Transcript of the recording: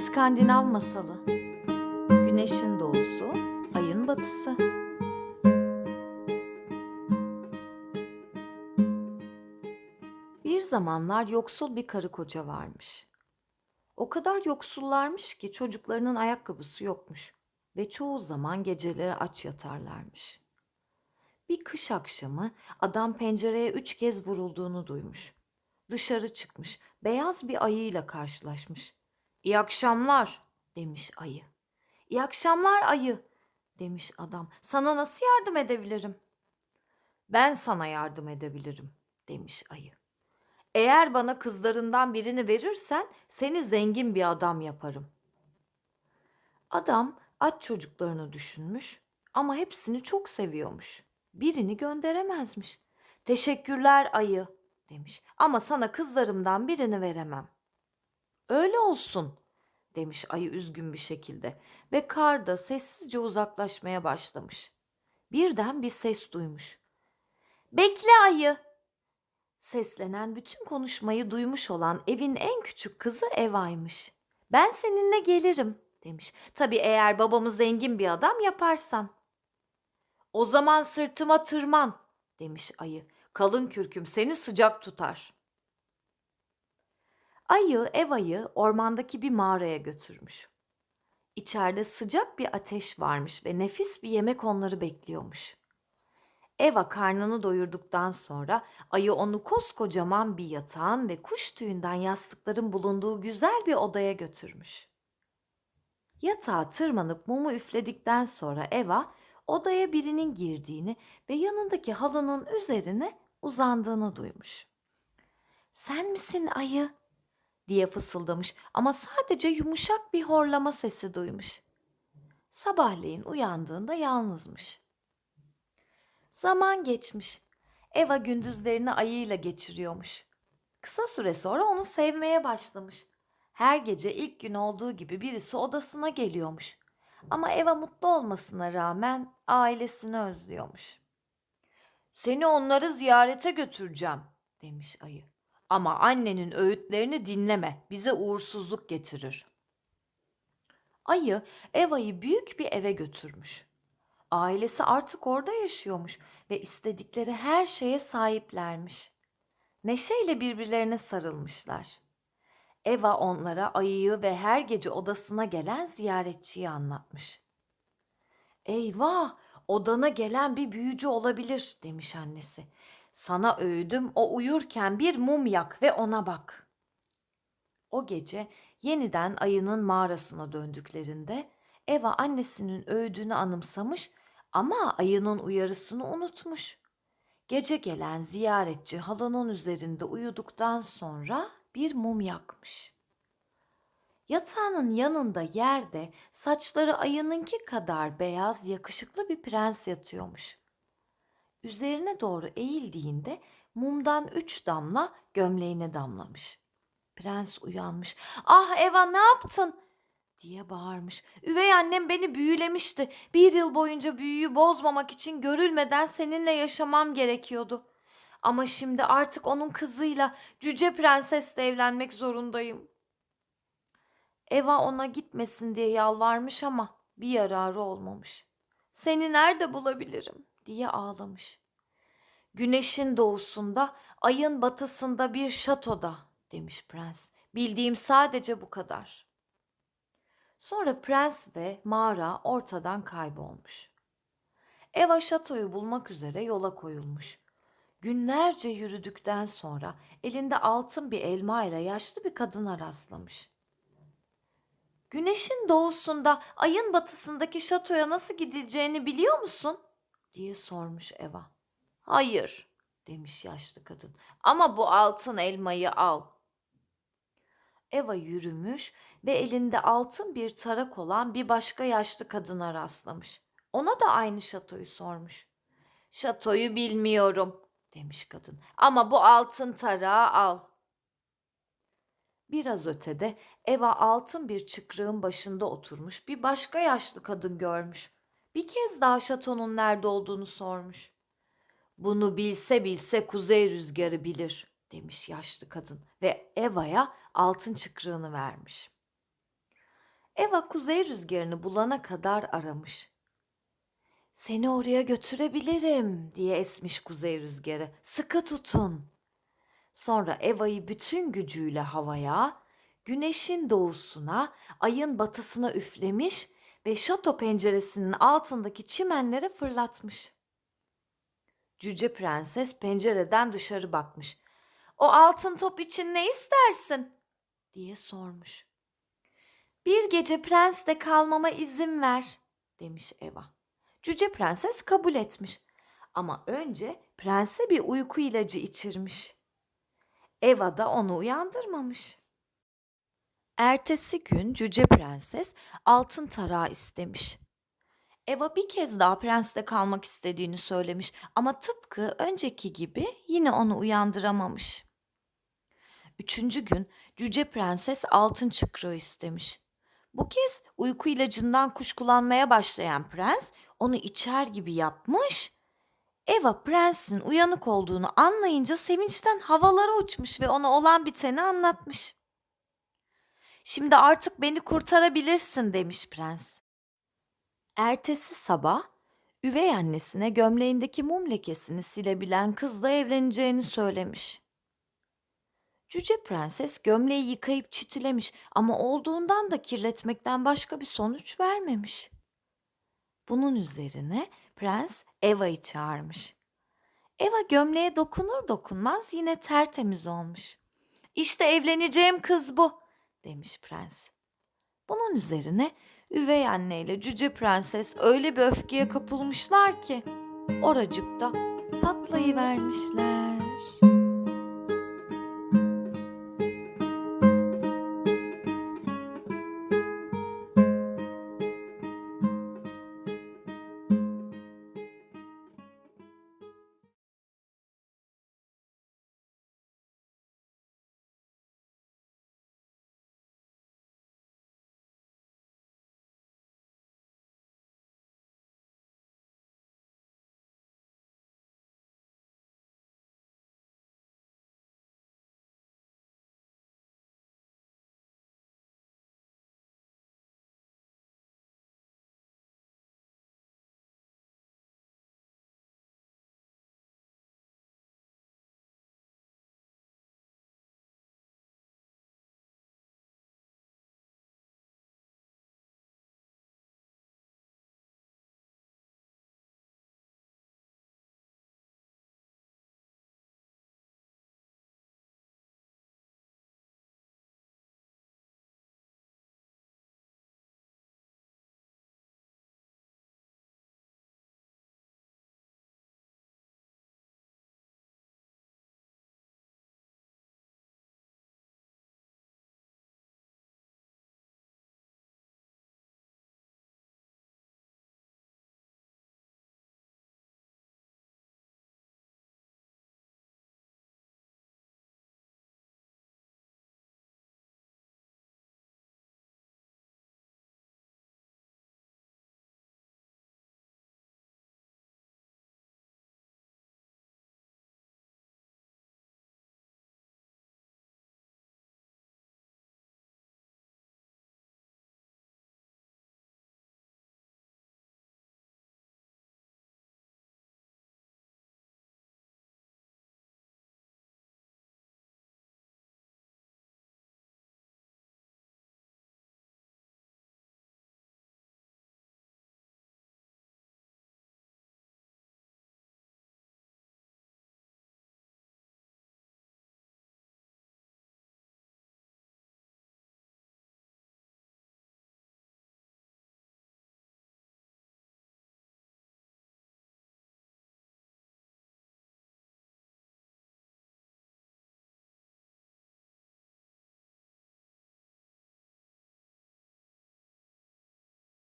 İskandinav masalı. Güneşin doğusu, ayın batısı. Bir zamanlar yoksul bir karı koca varmış. O kadar yoksullarmış ki çocuklarının ayakkabısı yokmuş ve çoğu zaman geceleri aç yatarlarmış. Bir kış akşamı adam pencereye üç kez vurulduğunu duymuş. Dışarı çıkmış, beyaz bir ayıyla karşılaşmış. İyi akşamlar demiş ayı. İyi akşamlar ayı demiş adam. Sana nasıl yardım edebilirim? Ben sana yardım edebilirim demiş ayı. Eğer bana kızlarından birini verirsen seni zengin bir adam yaparım. Adam aç çocuklarını düşünmüş ama hepsini çok seviyormuş. Birini gönderemezmiş. Teşekkürler ayı demiş ama sana kızlarımdan birini veremem. Öyle olsun demiş ayı üzgün bir şekilde ve kar da sessizce uzaklaşmaya başlamış. Birden bir ses duymuş. Bekle ayı. Seslenen bütün konuşmayı duymuş olan evin en küçük kızı Eva'ymış. Ben seninle gelirim demiş. Tabii eğer babamı zengin bir adam yaparsan. O zaman sırtıma tırman demiş ayı. Kalın kürküm seni sıcak tutar. Ayı Eva'yı ormandaki bir mağaraya götürmüş. İçeride sıcak bir ateş varmış ve nefis bir yemek onları bekliyormuş. Eva karnını doyurduktan sonra ayı onu koskocaman bir yatağın ve kuş tüyünden yastıkların bulunduğu güzel bir odaya götürmüş. Yatağa tırmanıp mumu üfledikten sonra Eva odaya birinin girdiğini ve yanındaki halının üzerine uzandığını duymuş. Sen misin ayı? Diye fısıldamış ama sadece yumuşak bir horlama sesi duymuş. Sabahleyin uyandığında yalnızmış. Zaman geçmiş. Eva gündüzlerini ayıyla geçiriyormuş. Kısa süre sonra onu sevmeye başlamış. Her gece ilk gün olduğu gibi birisi odasına geliyormuş. Ama Eva mutlu olmasına rağmen ailesini özlüyormuş. Seni onları ziyarete götüreceğim demiş ayı. Ama annenin öğütlerini dinleme, bize uğursuzluk getirir. Ayı Eva'yı büyük bir eve götürmüş. Ailesi artık orada yaşıyormuş ve istedikleri her şeye sahiplermiş. Neşeyle birbirlerine sarılmışlar. Eva onlara ayıyı ve her gece odasına gelen ziyaretçiyi anlatmış. Eyvah, odana gelen bir büyücü olabilir demiş annesi. Sana öğüdüm o uyurken bir mum yak ve ona bak. O gece yeniden ayının mağarasına döndüklerinde Eva annesinin öğüdünü anımsamış ama ayının uyarısını unutmuş. Gece gelen ziyaretçi halının üzerinde uyuduktan sonra bir mum yakmış. Yatağının yanında yerde saçları ayınınki kadar beyaz yakışıklı bir prens yatıyormuş. Üzerine doğru eğildiğinde mumdan üç damla gömleğine damlamış. Prens uyanmış. Ah Eva ne yaptın? diye bağırmış. Üvey annem beni büyülemişti. Bir yıl boyunca büyüyü bozmamak için görülmeden seninle yaşamam gerekiyordu. Ama şimdi artık onun kızıyla cüce prensesle evlenmek zorundayım. Eva ona gitmesin diye yalvarmış ama bir yararı olmamış. Seni nerede bulabilirim diye ağlamış. Güneşin doğusunda, ayın batısında bir şatoda demiş prens. Bildiğim sadece bu kadar. Sonra prens ve mağara ortadan kaybolmuş. Eva şatoyu bulmak üzere yola koyulmuş. Günlerce yürüdükten sonra elinde altın bir elma ile yaşlı bir kadına rastlamış. Güneşin doğusunda, ayın batısındaki şatoya nasıl gidileceğini biliyor musun? Diye sormuş Eva. Hayır, demiş yaşlı kadın. Ama bu altın elmayı al. Eva yürümüş ve elinde altın bir tarak olan bir başka yaşlı kadına rastlamış. Ona da aynı şatoyu sormuş. Şatoyu bilmiyorum, demiş kadın. Ama bu altın tarağı al. Biraz ötede Eva altın bir çıkrığın başında oturmuş bir başka yaşlı kadın görmüş. Bir kez daha şatonun nerede olduğunu sormuş. Bunu bilse bilse kuzey rüzgarı bilir demiş yaşlı kadın ve Eva'ya altın çıkrığını vermiş. Eva kuzey rüzgarını bulana kadar aramış. Seni oraya götürebilirim diye esmiş kuzey rüzgarı. Sıkı tutun. Sonra Eva'yı bütün gücüyle havaya, güneşin doğusuna, ayın batısına üflemiş ve şato penceresinin altındaki çimenlere fırlatmış. Cüce prenses pencereden dışarı bakmış. O altın top için ne istersin? diye sormuş. Bir gece prensle kalmama izin ver demiş Eva. Cüce prenses kabul etmiş. Ama önce prense bir uyku ilacı içirmiş. Eva da onu uyandırmamış. Ertesi gün cüce prenses altın tarağı istemiş. Eva bir kez daha prensle kalmak istediğini söylemiş ama tıpkı önceki gibi yine onu uyandıramamış. Üçüncü gün cüce prenses altın çıkrığı istemiş. Bu kez uyku ilacından kuşkulanmaya başlayan prens onu içer gibi yapmış. Eva prensin uyanık olduğunu anlayınca sevinçten havalara uçmuş ve ona olan biteni anlatmış. Şimdi artık beni kurtarabilirsin demiş prens. Ertesi sabah üvey annesine gömleğindeki mum lekesini silebilen kızla evleneceğini söylemiş. Cüce prenses gömleği yıkayıp çitilemiş ama olduğundan da kirletmekten başka bir sonuç vermemiş. Bunun üzerine prens Eva'yı çağırmış. Eva gömleğe dokunur dokunmaz yine tertemiz olmuş. İşte evleneceğim kız bu demiş prens. Bunun üzerine üvey anne ile cüce prenses öyle bir öfkeye kapılmışlar ki oracıkta patlayıvermişler.